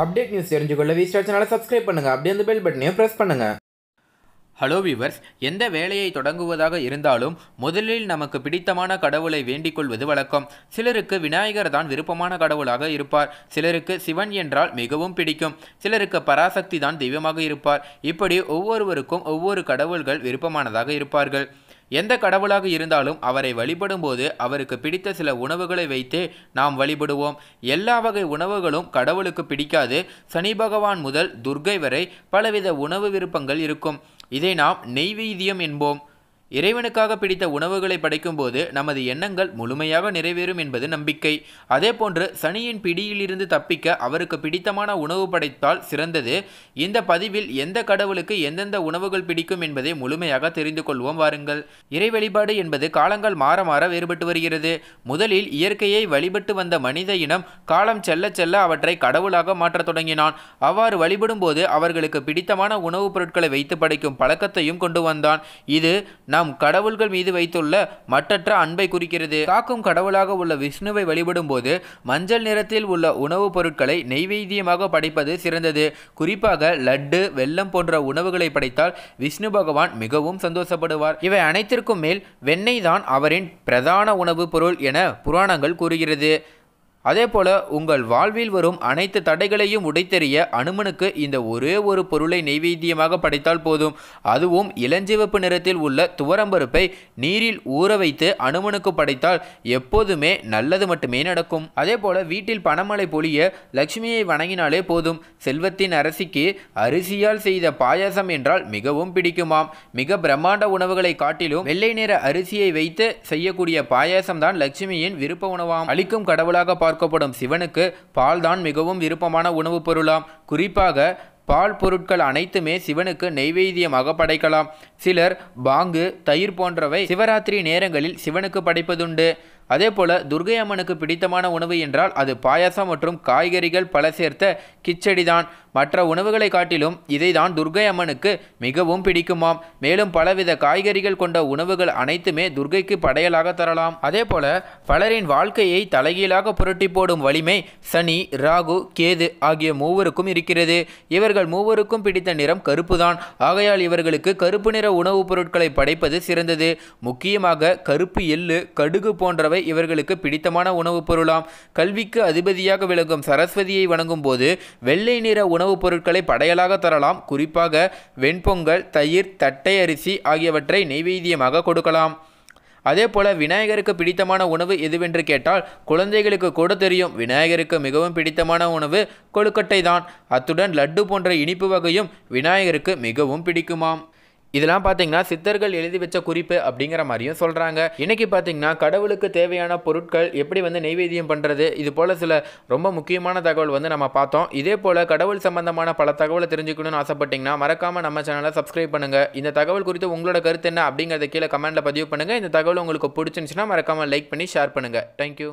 Update news தெரிஞ்சுக்கொள்ள V star சேனலை subscribe பண்ணுங்கள் அப்படியே அந்த பெல் பட்டனையும் ப்ரெஸ் பண்ணுங்கள் ஹலோ விவர்ஸ் எந்த வேலையை தொடங்குவதாக இருந்தாலும் முதலில் நமக்கு பிடித்தமான கடவுளை வேண்டிக் கொள்வது வழக்கம். சிலருக்கு விநாயகர் தான் விருப்பமான கடவுளாக இருப்பார். சிலருக்கு சிவன் என்றால் மிகவும் பிடிக்கும். சிலருக்கு பராசக்தி தான் தெய்வமாக இருப்பார். இப்படி ஒவ்வொருவருக்கும் ஒவ்வொரு கடவுள்கள் விருப்பமானதாக இருப்பார்கள். எந்த கடவுளாக இருந்தாலும் அவரை வழிபடும்போது அவருக்கு பிடித்த சில உணவுகளை வைத்து நாம் வழிபடுவோம். எல்லா வகை உணவுகளும் கடவுளுக்கு பிடிக்காது. சனி பகவான் முதல் துர்க்கை வரை பலவித உணவு விருப்பங்கள் இருக்கும். இதை நாம் நெய்வேத்தியம் என்போம். இறைவனுக்காக பிடித்த உணவுகளை படைக்கும்போது நமது எண்ணங்கள் முழுமையாக நிறைவேறும் என்பது நம்பிக்கை. அதேபோன்று சனியின் பிடியிலிருந்து தப்பிக்க அவருக்கு பிடித்தமான உணவு படைத்தால் சிறந்தது. இந்த பதிவில் எந்த கடவுளுக்கு எந்தெந்த உணவுகள் பிடிக்கும் என்பதை முழுமையாக தெரிந்து கொள்வோம் வாருங்கள். இறை வழிபாடு என்பது காலங்கள் மாற மாற வேறுபட்டு வருகிறது. முதலில் இயற்கையை வழிபட்டு வந்த மனித இனம் காலம் செல்ல செல்ல அவற்றை கடவுளாக மாற்றத் தொடங்கினான். அவ்வாறு வழிபடும் போது அவர்களுக்கு பிடித்தமான உணவுப் பொருட்களை வைத்து படைக்கும் பழக்கத்தையும் கொண்டு வந்தான். இது நாம் கடவுள்கள் மீது வைத்துள்ள மற்றற்ற அன்பை குறிக்கிறது. காக்கும் கடவுளாக உள்ள விஷ்ணுவை வழிபடும் போது மஞ்சள் நிறத்தில் உள்ள உணவுப் பொருட்களை நெய்வேத்தியமாக படைப்பது சிறந்தது. குறிப்பாக லட்டு வெல்லம் போன்ற உணவுகளை படைத்தால் விஷ்ணு பகவான் மிகவும் சந்தோஷப்படுவார். இவை அனைத்திற்கும் மேல் வெண்ணெய் தான் அவரின் பிரதான உணவுப் பொருள் என புராணங்கள் கூறுகிறது. அதேபோல உங்கள் வாழ்வில் வரும் அனைத்து தடைகளையும் உடைத்தெறிய அனுமனுக்கு இந்த ஒரே ஒரு பொருளை நெய்வேத்தியமாக படைத்தால் போதும். அதுவும் இளஞ்சிவப்பு நிறத்தில் உள்ள துவரம்பருப்பை நீரில் ஊற வைத்து அனுமனுக்கு படைத்தால் எப்போதுமே நல்லது மட்டுமே நடக்கும். அதேபோல வீட்டில் பணமழை பொழிய லட்சுமியை வணங்கினாலே போதும். செல்வத்தின் அரசிக்கு அரிசியால் செய்த பாயாசம் என்றால் மிகவும் பிடிக்குமாம். மிக பிரம்மாண்ட உணவுகளை காட்டிலும் வெள்ளை நிற அரிசியை வைத்து செய்யக்கூடிய பாயாசம் தான் லட்சுமியின் விருப்ப உணவாம். அளிக்கும் கடவுளாக பார்க்கப்படும் சிவனுக்கு பால்தான் மிகவும் விருப்பமான உணவுப் பொருளாம். குறிப்பாக பால் பொருட்கள் அனைத்துமே சிவனுக்கு நெய்வேத்தியமாக படைக்கலாம். சிலர் பாங்கு தயிர் போன்றவை சிவராத்திரி நேரங்களில் சிவனுக்கு படைப்பதுண்டு. அதே போல துர்கை அம்மனுக்கு பிடித்தமான உணவு என்றால் அது பாயாசம் மற்றும் காய்கறிகள் பல சேர்த்த கிச்சடிதான். மற்ற உணவுகளை காட்டிலும் இதை தான் துர்கை அம்மனுக்கு மிகவும் பிடிக்குமாம். மேலும் பலவித காய்கறிகள் கொண்ட உணவுகள் அனைத்துமே துர்கைக்கு படையலாக தரலாம். அதே போல பலரின் வாழ்க்கையை தலைகீழாக புரட்டி போடும் வலிமை சனி ராகு கேது ஆகிய மூவருக்கும் இருக்கிறது. இவர்கள் மூவருக்கும் பிடித்த நிறம் கருப்பு தான் ஆகையால் இவர்களுக்கு கருப்பு நிற உணவுப் பொருட்களை படைப்பது சிறந்தது. முக்கியமாக கருப்பு எள்ளு கடுகு போன்றவை இவர்களுக்கு பிடித்தமான உணவுப் பொருளாம். கல்விக்கு அதிபதியாக விளங்கும் சரஸ்வதியை வணங்கும் போது வெள்ளை நிற உணவுப் பொருட்களை படையலாக தரலாம். குறிப்பாக வெண்பொங்கல் தயிர் தட்டை அரிசி ஆகியவற்றை நெய்வேத்தியமாக கொடுக்கலாம். அதே போல விநாயகருக்கு பிடித்தமான உணவு எதுவென்று கேட்டால் குழந்தைகளுக்கு கூட தெரியும். விநாயகருக்கு மிகவும் பிடித்தமான உணவு கொழுக்கட்டை தான். அத்துடன் லட்டு போன்ற இனிப்பு வகையும் விநாயகருக்கு மிகவும் பிடிக்குமாம். இதெல்லாம் பார்த்தீங்கன்னா சித்தர்கள் எழுதி வச்ச குறிப்பு அப்படிங்கிற மாதிரியும் சொல்கிறாங்க இன்னைக்கு பார்த்தீங்கன்னா கடவுளுக்கு தேவையான பொருட்கள் எப்படி வந்து நெய்வேத்தியம் பண்ணுறது இது போல் சில ரொம்ப முக்கியமான தகவல் வந்து நம்ம பார்த்தோம். இதே போல் கடவுள் சம்பந்தமான பல தகவலை தெரிஞ்சுக்கணும்னு ஆசைப்பட்டீங்கன்னா மறக்காமல் நம்ம சேனலை சப்ஸ்கிரைப் பண்ணுங்கள் இந்த தகவல் குறித்து உங்களோட கருத்து என்ன அப்படிங்கிறத கீழே கமெண்ட்டில் பதிவு பண்ணுங்கள் இந்த தகவல் உங்களுக்கு பிடிச்சிருந்துச்சுன்னா மறக்காமல் லைக் பண்ணி ஷேர் பண்ணுங்கள் தேங்க்யூ